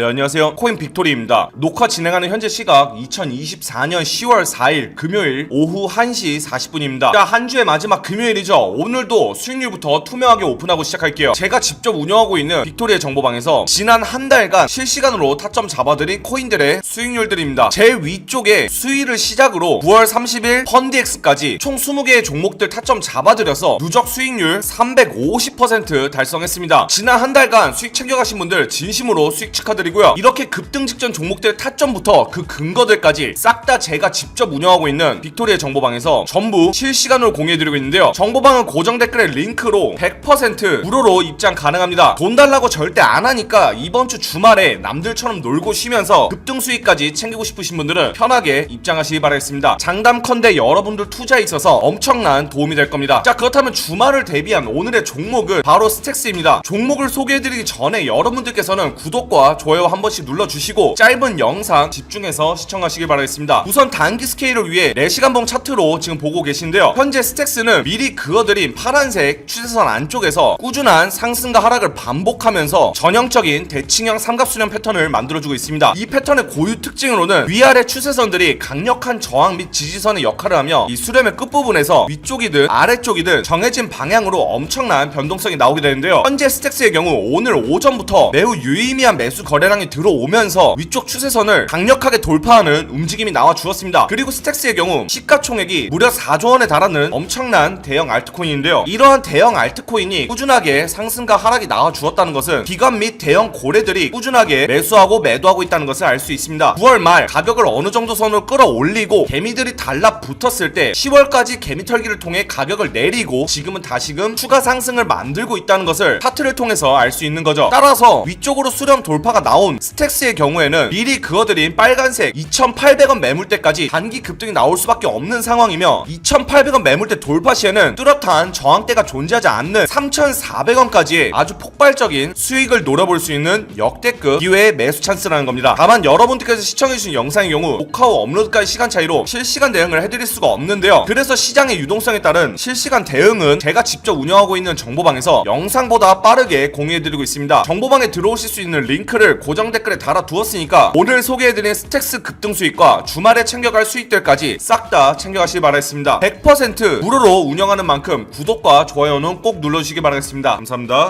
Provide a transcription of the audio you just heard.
네, 안녕하세요. 코인 빅토리입니다. 녹화 진행하는 현재 시각 2024년 10월 4일 금요일 오후 1시 40분입니다. 자, 한 주의 마지막 금요일이죠. 오늘도 수익률부터 투명하게 오픈하고 시작할게요. 제가 직접 운영하고 있는 빅토리의 정보방에서 지난 한 달간 실시간으로 타점 잡아드린 코인들의 수익률들입니다. 제일 위쪽에 수위를 시작으로 9월 30일 펀디엑스까지 총 20개의 종목들 타점 잡아드려서 누적 수익률 350% 달성했습니다. 지난 한 달간 수익 챙겨가신 분들 진심으로 수익 축하드 리고요. 이렇게 급등 직전 종목들 타점부터 그 근거들까지 싹 다 제가 직접 운영하고 있는 빅토리의 정보방에서 전부 실시간으로 공유해드리고 있는데요. 정보방은 고정 댓글에 링크로 100% 무료로 입장 가능합니다. 돈 달라고 절대 안 하니까 이번 주 주말에 남들처럼 놀고 쉬면서 급등 수익까지 챙기고 싶으신 분들은 편하게 입장하시기 바라겠습니다. 장담컨대 여러분들 투자에 있어서 엄청난 도움이 될 겁니다. 자 그렇다면 주말을 대비한 오늘의 종목은 바로 스택스입니다. 종목을 소개해드리기 전에 여러분들께서는 구독과 좋아요 한 번씩 눌러주시고 짧은 영상 집중해서 시청하시기 바라겠습니다. 우선 단기 스케일을 위해 4시간봉 차트로 지금 보고 계신데요. 현재 스택스는 미리 그어드린 파란색 추세선 안쪽에서 꾸준한 상승과 하락을 반복하면서 전형적인 대칭형 삼각수렴 패턴을 만들어주고 있습니다. 이 패턴의 고유 특징으로는 위아래 추세선들이 강력한 저항 및 지지선의 역할을 하며 이 수렴의 끝부분에서 위쪽이든 아래쪽이든 정해진 방향으로 엄청난 변동성이 나오게 되는데요. 현재 스택스의 경우 오늘 오전부터 매우 유의미한 매수 거래 량이 들어오면서 위쪽 추세선을 강력하게 돌파하는 움직임이 나와 주었습니다. 그리고 스택스의 경우 시가총액이 무려 4조 원에 달하는 엄청난 대형 알트코인인데요. 이러한 대형 알트코인이 꾸준하게 상승과 하락이 나와 주었다는 것은 기관 및 대형 고래들이 꾸준하게 매수하고 매도하고 있다는 것을 알 수 있습니다. 9월 말 가격을 어느 정도 선으로 끌어올리고 개미들이 달라붙었을 때 10월까지 개미 털기를 통해 가격을 내리고 지금은 다시금 추가 상승을 만들고 있다는 것을 차트를 통해서 알 수 있는 거죠. 따라서 위쪽으로 수렴 돌파가 나온 스택스의 경우에는 미리 그어드린 빨간색 2,800원 매물대까지 단기 급등이 나올 수밖에 없는 상황이며 2,800원 매물대 돌파 시에는 뚜렷한 저항대가 존재하지 않는 3,400원까지 아주 폭발적인 수익을 노려볼 수 있는 역대급 기회의 매수 찬스라는 겁니다. 다만 여러분들께서 시청해주신 영상의 경우 후 업로드까지 시간 차이로 실시간 대응을 해드릴 수가 없는데요. 그래서 시장의 유동성에 따른 실시간 대응은 제가 직접 운영하고 있는 정보방에서 영상보다 빠르게 공유해드리고 있습니다. 정보방에 들어오실 수 있는 링크를 고정 댓글에 달아두었으니까 오늘 소개해드린 스택스 급등 수익과 주말에 챙겨갈 수익들까지 싹 다 챙겨가시기 바라겠습니다. 100% 무료로 운영하는 만큼 구독과 좋아요는 꼭 눌러주시기 바라겠습니다. 감사합니다.